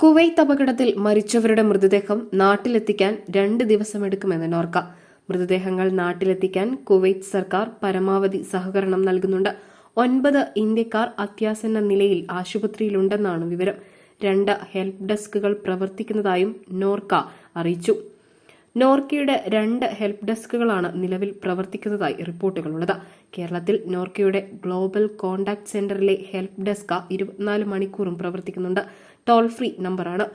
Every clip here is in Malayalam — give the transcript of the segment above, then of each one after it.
കുവൈത്ത് അപകടത്തിൽ മരിച്ചവരുടെ മൃതദേഹം നാട്ടിലെത്തിക്കാൻ രണ്ട് ദിവസമെടുക്കുമെന്ന് നോർക്ക. മൃതദേഹങ്ങൾ നാട്ടിലെത്തിക്കാൻ കുവൈത്ത് സർക്കാർ പരമാവധി സഹകരണം നൽകുന്നുണ്ട്. ഒൻപത് ഇന്ത്യക്കാർ അത്യാസന്ന നിലയിൽ ആശുപത്രിയിലുണ്ടെന്നാണ് വിവരം. രണ്ട് ഹെൽപ്പ് ഡെസ്കുകൾ പ്രവർത്തിക്കുന്നതായും നോർക്ക അറിയിച്ചു. നോർക്കയുടെ രണ്ട് ഹെൽപ്പ് ഡെസ്കുകളാണ് നിലവിൽ പ്രവർത്തിക്കുന്നതായി റിപ്പോർട്ടുകളുള്ളത്. കേരളത്തിൽ നോർക്കയുടെ ഗ്ലോബൽ കോൺടാക്ട് സെന്ററിലെ ഹെൽപ്പ് ഡെസ്ക് ഇരുപത്തിനാല് മണിക്കൂറും പ്രവർത്തിക്കുന്നുണ്ട്. ടോൾ ഫ്രീ നമ്പറാണ്.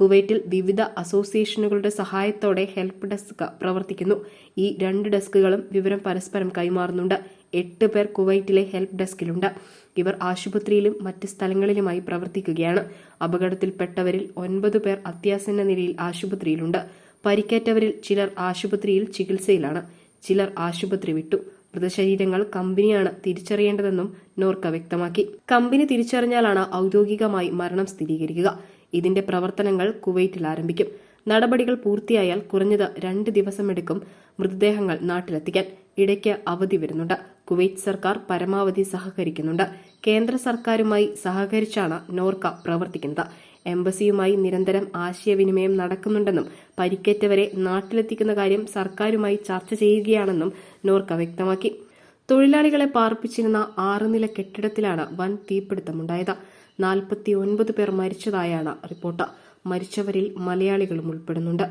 കുവൈറ്റിൽ വിവിധ അസോസിയേഷനുകളുടെ സഹായത്തോടെ ഹെൽപ്പ് ഡെസ്ക് പ്രവർത്തിക്കുന്നു. ഈ രണ്ട് ഡെസ്കുകളും വിവരം പരസ്പരം കൈമാറുന്നുണ്ട്. എട്ട് പേർ കുവൈറ്റിലെ ഹെൽപ്പ് ഡെസ്കിലുണ്ട്. ഇവർ ആശുപത്രിയിലും മറ്റ് സ്ഥലങ്ങളിലുമായി പ്രവർത്തിക്കുകയാണ്. അപകടത്തിൽപ്പെട്ടവരിൽ ഒൻപത് പേർ അത്യാസന്ന നിലയിൽ ആശുപത്രിയിലുണ്ട്. പരിക്കേറ്റവരിൽ ചിലർ ആശുപത്രിയിൽ ചികിത്സയിലാണ്. ചിലർ ആശുപത്രി വിട്ടു. മൃതശരീരങ്ങൾ കമ്പനിയാണ് തിരിച്ചറിയേണ്ടതെന്നും നോർക്ക വ്യക്തമാക്കി. കമ്പനി തിരിച്ചറിഞ്ഞാലാണ് ഔദ്യോഗികമായി മരണം സ്ഥിരീകരിക്കുക. ഇതിന്റെ പ്രവർത്തനങ്ങൾ കുവൈറ്റിൽ ആരംഭിക്കും. നടപടികൾ പൂർത്തിയായാൽ കുറഞ്ഞത് രണ്ട് ദിവസമെടുക്കും മൃതദേഹങ്ങൾ നാട്ടിലെത്തിക്കാൻ. ഇടയ്ക്ക് അവധി വരുന്നുണ്ട്. കുവൈറ്റ് സർക്കാർ പരമാവധി സഹകരിക്കുന്നുണ്ട്. കേന്ദ്ര സർക്കാരുമായി സഹകരിച്ചാണ് നോർക്ക പ്രവർത്തിക്കുന്നത്. എംബസിയുമായി നിരന്തരം ആശയവിനിമയം നടക്കുന്നുണ്ടെന്നും പരിക്കേറ്റവരെ നാട്ടിലെത്തിക്കുന്ന കാര്യം സർക്കാരുമായി ചർച്ച ചെയ്യുകയാണെന്നും നോർക്ക വ്യക്തമാക്കി. തൊഴിലാളികളെ പാർപ്പിച്ചിരുന്ന ആറുനില കെട്ടിടത്തിലാണ് വൻ തീപിടുത്തമുണ്ടായത്. നാൽപ്പത്തി ഒൻപത് പേർ മരിച്ചതായാണ് റിപ്പോർട്ട്. മരിച്ചവരിൽ മലയാളികളും ഉൾപ്പെടുന്നുണ്ട്.